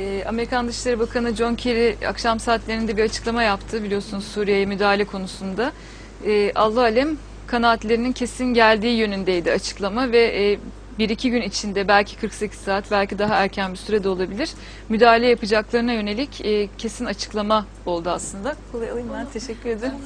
Ee, Amerikan Dışişleri Bakanı John Kerry akşam saatlerinde bir açıklama yaptı biliyorsunuz Suriye'ye müdahale konusunda. Ee, Allah alem kanaatlerinin kesin geldiği yönündeydi açıklama ve e, bir iki gün içinde belki 48 saat belki daha erken bir sürede olabilir müdahale yapacaklarına yönelik e, kesin açıklama oldu aslında. Kolay alayım ben teşekkür ederim.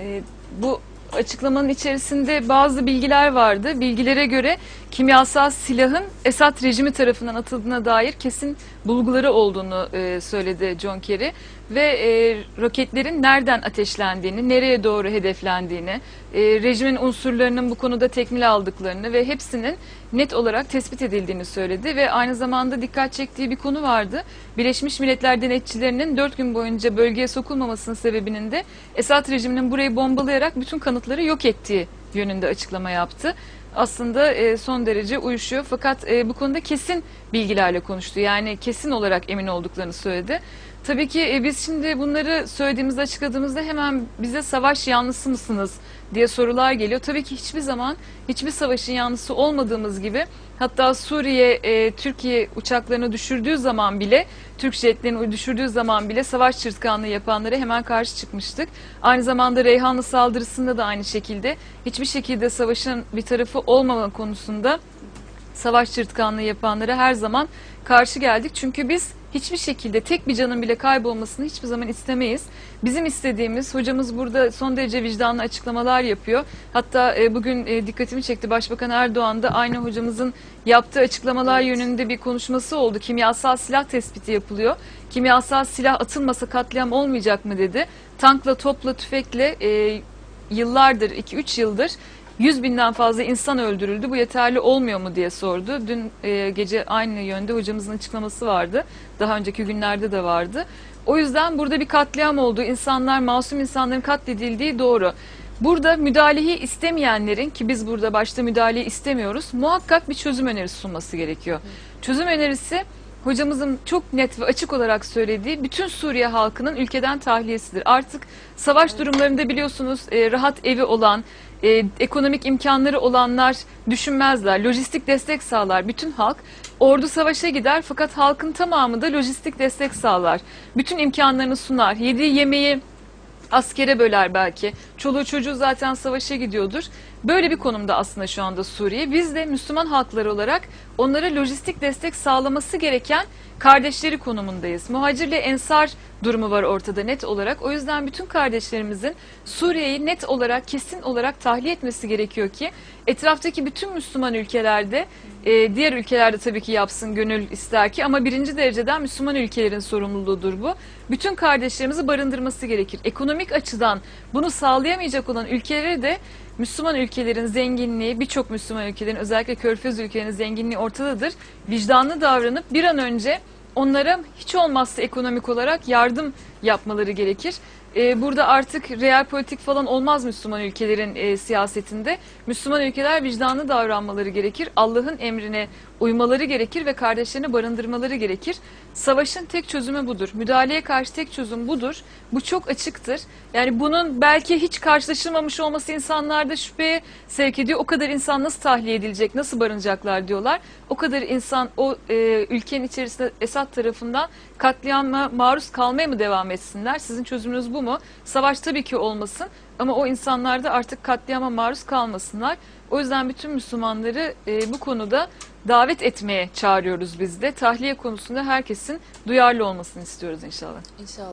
Ee, bu açıklamanın içerisinde bazı bilgiler vardı. Bilgilere göre kimyasal silahın Esad rejimi tarafından atıldığına dair kesin bulguları olduğunu e, söyledi John Kerry ve e, roketlerin nereden ateşlendiğini, nereye doğru hedeflendiğini, e, rejimin unsurlarının bu konuda tekmil aldıklarını ve hepsinin net olarak tespit edildiğini söyledi ve aynı zamanda dikkat çektiği bir konu vardı. Birleşmiş Milletler denetçilerinin 4 gün boyunca bölgeye sokulmamasının sebebinin de Esad rejiminin burayı bombalayarak bütün kanıtları yok ettiği yönünde açıklama yaptı. Aslında e, son derece uyuşuyor. Fakat e, bu konuda kesin bilgilerle konuştu. Yani kesin olarak emin olduklarını söyledi. Tabii ki e, biz şimdi bunları söylediğimizde açıkladığımızda hemen bize savaş yanlısı mısınız diye sorular geliyor. Tabii ki hiçbir zaman hiçbir savaşın yanlısı olmadığımız gibi hatta Suriye e, Türkiye uçaklarını düşürdüğü zaman bile Türk jetlerini düşürdüğü zaman bile savaş çırtkanlığı yapanlara hemen karşı çıkmıştık. Aynı zamanda Reyhanlı saldırısında da aynı şekilde hiçbir şekilde savaşın bir tarafı olmama konusunda savaş çırtkanlığı yapanlara her zaman karşı geldik. Çünkü biz hiçbir şekilde tek bir canın bile kaybolmasını hiçbir zaman istemeyiz. Bizim istediğimiz, hocamız burada son derece vicdanlı açıklamalar yapıyor. Hatta e, bugün e, dikkatimi çekti Başbakan Erdoğan da aynı hocamızın yaptığı açıklamalar yönünde bir konuşması oldu. Kimyasal silah tespiti yapılıyor. Kimyasal silah atılmasa katliam olmayacak mı dedi. Tankla, topla, tüfekle e, yıllardır, 2-3 yıldır 100 binden fazla insan öldürüldü. Bu yeterli olmuyor mu diye sordu. Dün e, gece aynı yönde hocamızın açıklaması vardı. Daha önceki günlerde de vardı. O yüzden burada bir katliam oldu. İnsanlar, masum insanların katledildiği doğru. Burada müdahaleyi istemeyenlerin ki biz burada başta müdahaleyi istemiyoruz. Muhakkak bir çözüm önerisi sunması gerekiyor. Çözüm önerisi hocamızın çok net ve açık olarak söylediği bütün Suriye halkının ülkeden tahliyesidir. Artık savaş durumlarında biliyorsunuz e, rahat evi olan, e, ekonomik imkanları olanlar düşünmezler. Lojistik destek sağlar bütün halk. Ordu savaşa gider fakat halkın tamamı da lojistik destek sağlar. Bütün imkanlarını sunar. Yediği yemeği askere böler belki. Çoluğu çocuğu zaten savaşa gidiyordur. Böyle bir konumda aslında şu anda Suriye. Biz de Müslüman halkları olarak onlara lojistik destek sağlaması gereken kardeşleri konumundayız. Muhacirle ensar durumu var ortada net olarak. O yüzden bütün kardeşlerimizin Suriye'yi net olarak kesin olarak tahliye etmesi gerekiyor ki etraftaki bütün Müslüman ülkelerde e, diğer ülkelerde tabii ki yapsın gönül ister ki ama birinci dereceden Müslüman ülkelerin sorumluluğudur bu. Bütün kardeşlerimizi barındırması gerekir. Ekonomik açıdan bunu sağlayamayacak olan ülkeleri de Müslüman ülkelerin zenginliği, birçok Müslüman ülkelerin özellikle Körfez ülkelerinin zenginliği ortadadır. Vicdanlı davranıp bir an önce onlara hiç olmazsa ekonomik olarak yardım yapmaları gerekir. Ee, burada artık real politik falan olmaz Müslüman ülkelerin e, siyasetinde. Müslüman ülkeler vicdanlı davranmaları gerekir. Allah'ın emrine uymaları gerekir ve kardeşlerini barındırmaları gerekir. Savaşın tek çözümü budur. Müdahaleye karşı tek çözüm budur. Bu çok açıktır. Yani bunun belki hiç karşılaşılmamış olması insanlarda şüpheye sevk ediyor. O kadar insan nasıl tahliye edilecek, nasıl barınacaklar diyorlar. O kadar insan o e, ülkenin içerisinde Esad tarafından katliama maruz kalmaya mı devam etsinler? Sizin çözümünüz bu mu? Savaş tabii ki olmasın ama o insanlar da artık katliama maruz kalmasınlar. O yüzden bütün Müslümanları e, bu konuda davet etmeye çağırıyoruz biz de. Tahliye konusunda herkesin duyarlı olmasını istiyoruz inşallah. İnşallah.